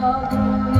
sagrado.